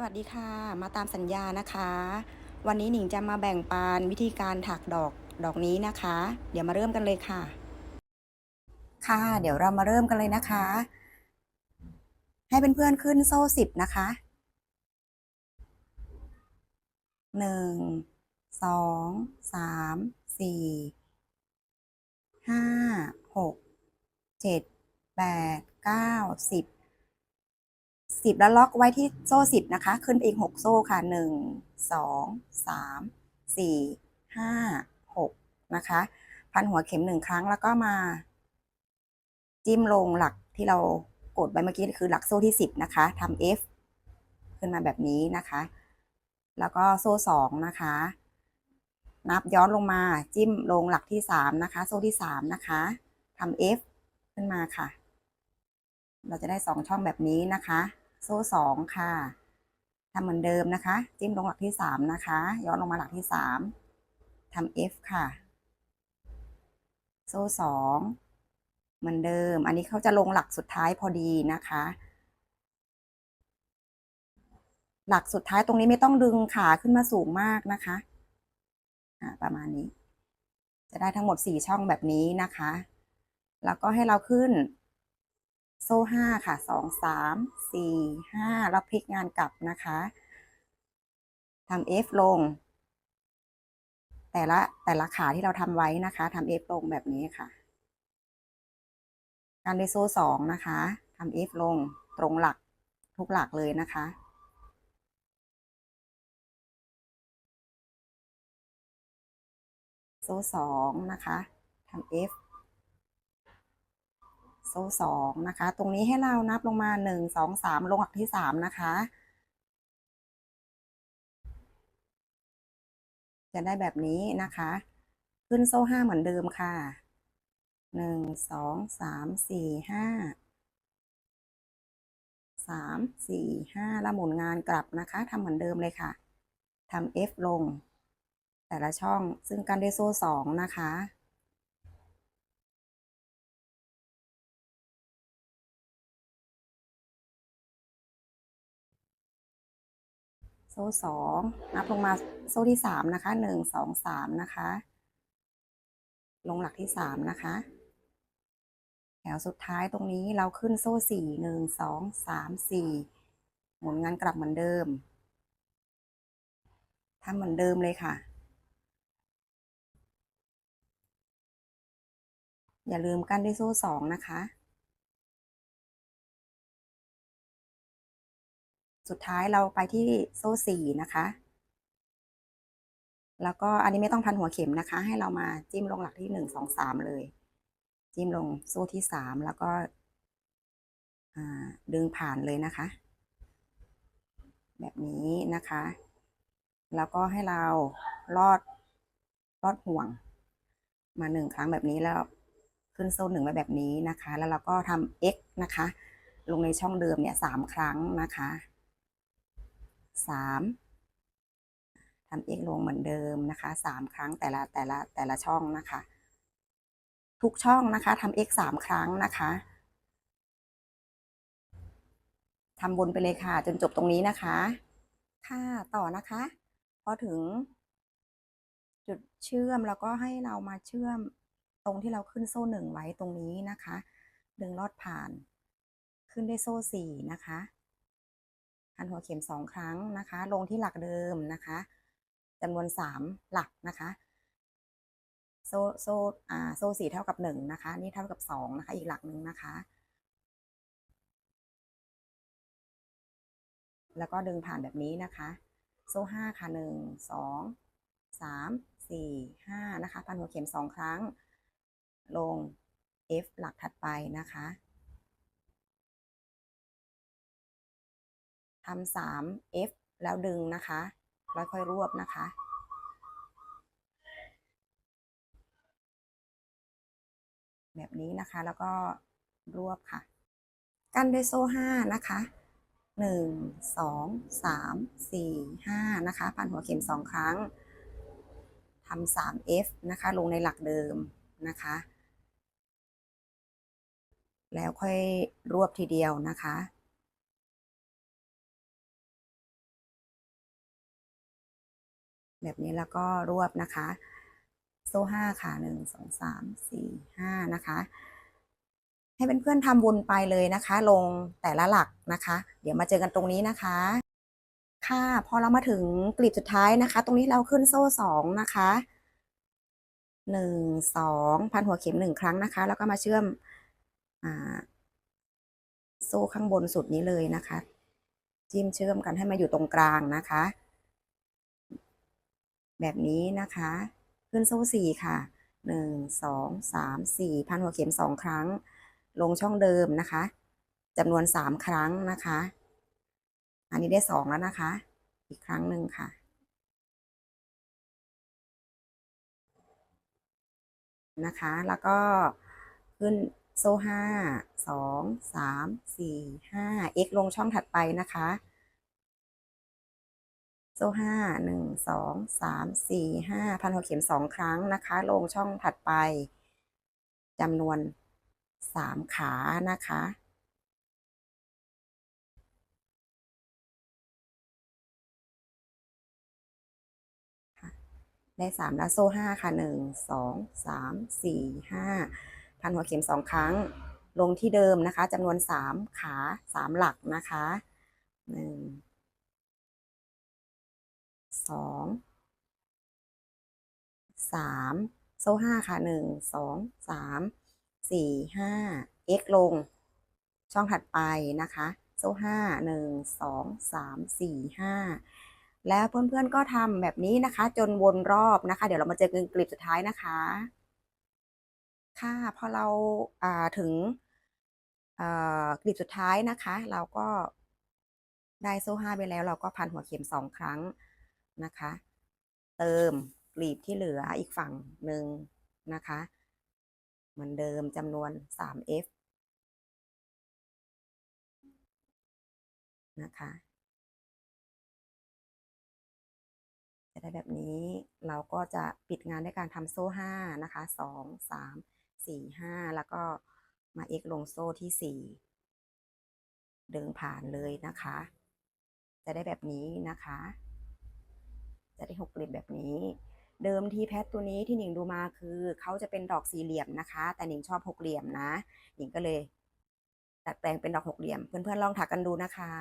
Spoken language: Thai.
สวัสดีค่ะ มาตามสัญญานะคะ วันนี้หนิงจะมาแบ่งปันวิธีการถักดอกดอกนี้นะคะ เดี๋ยวมาเริ่มกันเลยค่ะ ค่ะ เดี๋ยวเรามาเริ่มกันเลยนะคะ ให้เพื่อนๆขึ้นโซ่สิบนะคะหนึ่งสองสามสี่ห้าหกเจ็ดแปดเก้าสิบ สิบแล้วล็อกไว้ที่โซ่สิบนะคะ ขึ้นไปอีกหกโซ่ค่ะหนึ่งสองสามสี่ห้าหกนะคะ พันหัวเข็มหนึ่งครั้งแล้วก็มา จิ้มลงหลักที่เรากดไว้เมื่อกี้คือหลักโซ่ที่สิบนะคะทำ F ขึ้นมาแบบนี้นะคะ แล้วก็โซ่สองนะคะ นับย้อนลงมาจิ้มลงหลักที่สามนะคะ โซ่ที่สามนะคะทำ F ขึ้นมาค่ะ เราจะได้สองช่องแบบนี้นะคะ โซ่สองค่ะทำเหมือนเดิมนะคะ จิ้มลงหลักที่สามนะคะ ย้อนลงมาหลักที่สามทำ F ค่ะ โซ่สองเหมือนเดิม อันนี้เขาจะลงหลักสุดท้ายพอดีนะคะ หลักสุดท้ายตรงนี้ไม่ต้องดึงขาขึ้นมาสูงมากนะคะอ่าประมาณนี้ จะได้ทั้งหมดสี่ช่องแบบนี้นะคะ แล้วก็ให้เราขึ้น โซ่ห้าค่ะสองสามสี่ห้าแล้วพลิกงานกลับนะคะทำ F ลง แต่ละแต่ละขาที่เราทำไว้นะคะทำ F ลงแบบนี้ค่ะ การได้โซ่สองนะคะทำ F ลงตรงหลักทุกหลักเลยนะคะโซ่สองนะคะทำ F โซ่สองนะคะ ตรงนี้ให้เรานับลงมาหนึ่งสองสามลงหลักที่สามนะคะ จะได้แบบนี้นะคะ ขึ้นโซ่ห้าเหมือนเดิมค่ะหนึ่งสองสามสี่ห้าสามสี่ห้าแล้วหมุนงานกลับนะคะทำเหมือนเดิมเลยค่ะทำ F ลง แต่ละช่องซึ่งกันด้วยโซ่สองนะคะ ซ่สองนับลงมาโซ่ที่สามนะคะหนึ่งสองสามนะคะ ลงหลักที่สามนะคะ แถวสุดท้ายตรงนี้เราขึ้นโซ่สี่หนึ่งสองสามสี่หมุนงานกลับเหมือนเดิมทำเหมือนเดิมเลยค่ะ อย่าลืมกั้นด้วยโซ่สองนะคะ สุดท้ายเราไปที่โซ่สี่นะคะ แล้วก็อันนี้ไม่ต้องพันหัวเข็มนะคะ ให้เรามาจิ้มลงหลักที่หนึ่งสองสามเลย จิ้มลงโซ่ที่สามแล้วก็ดึงผ่านเลยนะคะ แบบนี้นะคะ แล้วก็ให้เราลอดลอดห่วง มาหนึ่งครั้งแบบนี้แล้วขึ้นโซ่หนึ่งไว้แบบนี้นะคะ แล้วเราก็ทำ x นะคะ ลงในช่องเดิมเนี่ยสามครั้งนะคะ สามทำ x ลงเหมือนเดิมนะคะสามครั้งแต่ละแต่ละแต่ละช่องนะคะ ทุกช่องนะคะทำ x สามครั้งนะคะทำบนไปเลยค่ะ จนจบตรงนี้นะคะ ค่ะต่อนะคะ พอถึง จุดเชื่อมแล้วก็ให้เรามาเชื่อมตรงที่เราขึ้นโซ่หนึ่งไว้ตรงนี้นะคะ ดึงลอดผ่าน ขึ้นได้โซ่สี่นะคะ หันหัวเข็มสองครั้งนะคะ ลงที่หลักเดิมนะคะจำนวนสามหลักนะคะ โซ่โซ่อ่าโซ่สี่เท่ากับหนึ่งนะคะ นี่เท่ากับสองนะคะ อีกหลักหนึ่งนะคะ แล้วก็ดึงผ่านแบบนี้นะคะ โซ่ห้าค่ะหนึ่งสองสามสี่ห้านะคะ พันหัวเข็มสองครั้ง ลง F หลักถัดไปนะคะ ทำสาม F แล้วดึงนะคะแล้วค่อยรวบนะคะ แบบนี้นะคะแล้วก็รวบค่ะ กันด้วยโซ่ห้านะคะหนึ่งสองสามสี่ห้านะคะพันหัวเข็มสองครั้งทำสาม F นะคะ ลงในหลักเดิมนะคะ แล้วค่อยรวบทีเดียวนะคะ แบบนี้แล้วก็รวบนะคะ โซ่ห้าค่ะหนึ่งสองสามสี่ห้านะคะ ให้เเพื่อนๆทำวนไปเลยนะคะ ลงแต่ละหลักนะคะ เดี๋ยวมาเจอกันตรงนี้นะคะ ค่ะพอเรามาถึงกลีบสุดท้ายนะคะ ตรงนี้เราขึ้นโซ่สองนะคะหนึ่งสองพันหัวเข็มหนึ่งครั้งนะคะ แล้วก็มาเชื่อมอ่าโซ่ข้างบนสุดนี้เลยนะคะ จิ้มเชื่อมกันให้มาอยู่ตรงกลางนะคะ แบบนี้นะคะ ขึ้นโซ่สี่ค่ะหนึ่งสองสามสี่พันหัวเข็มสองครั้ง ลงช่องเดิมนะคะจำนวนสามครั้งนะคะ อันนี้ได้สองแล้วนะคะ อีกครั้งหนึ่งค่ะ นะคะ แล้วก็ขึ้นโซ่ห้าสองสามสี่ห้า x ลงช่องถัดไปนะคะ โซ่ห้าหนึ่งสองสามสี่ห้าพันหัวเข็มสองครั้งนะคะ ลงช่องถัดไปจำนวนสามขานะคะได้สามแล้วโซ่ห้าค่ะหนึ่งสองสามสี่ห้าพันหัวเข็มสองครั้ง ลงที่เดิมนะคะจำนวนสามขาสามหลักนะคะหนึ่ง สองสามโซ่ห้าค่ะหนึ่งสองสามสี่ห้า x ลง ช่องถัดไปนะคะ โซ่ห้าหนึ่งสองสามสี่ห้าแล้วเพื่อนๆก็ทำแบบนี้นะคะ จนวนรอบนะคะ เดี๋ยวเรามาเจอกันกลีบสุดท้ายนะคะ ค่ะพอเราาถึงกลีบสุดท้ายนะคะ เราก็ได้โซ่ห้าไปแล้ว เราก็พันหัวเข็มสองครั้ง นะคะ เติมกลีบที่เหลืออีกฝั่งหนึ่งนะคะ เหมือนเดิมจำนวน 3f นะคะ จะได้แบบนี้เราก็จะปิดงานด้วยการทำโซ่ห้านะคะสองสามสี่ห้าแล้วก็มาเอกลงโซ่ที่สี่เดินผ่านเลยนะคะ จะได้แบบนี้นะคะ จะได้หกกลีบแบบนี้ เดิมทีแพทตัวนี้ที่หนิงดูมาคือเขาจะเป็นดอกสี่เหลี่ยมนะคะ แต่หนิงชอบหกเหลี่ยมนะ หนิงก็เลยดัดแปลงเป็นดอกหกเหลี่ยม เพื่อนๆลองถักกันดูนะคะ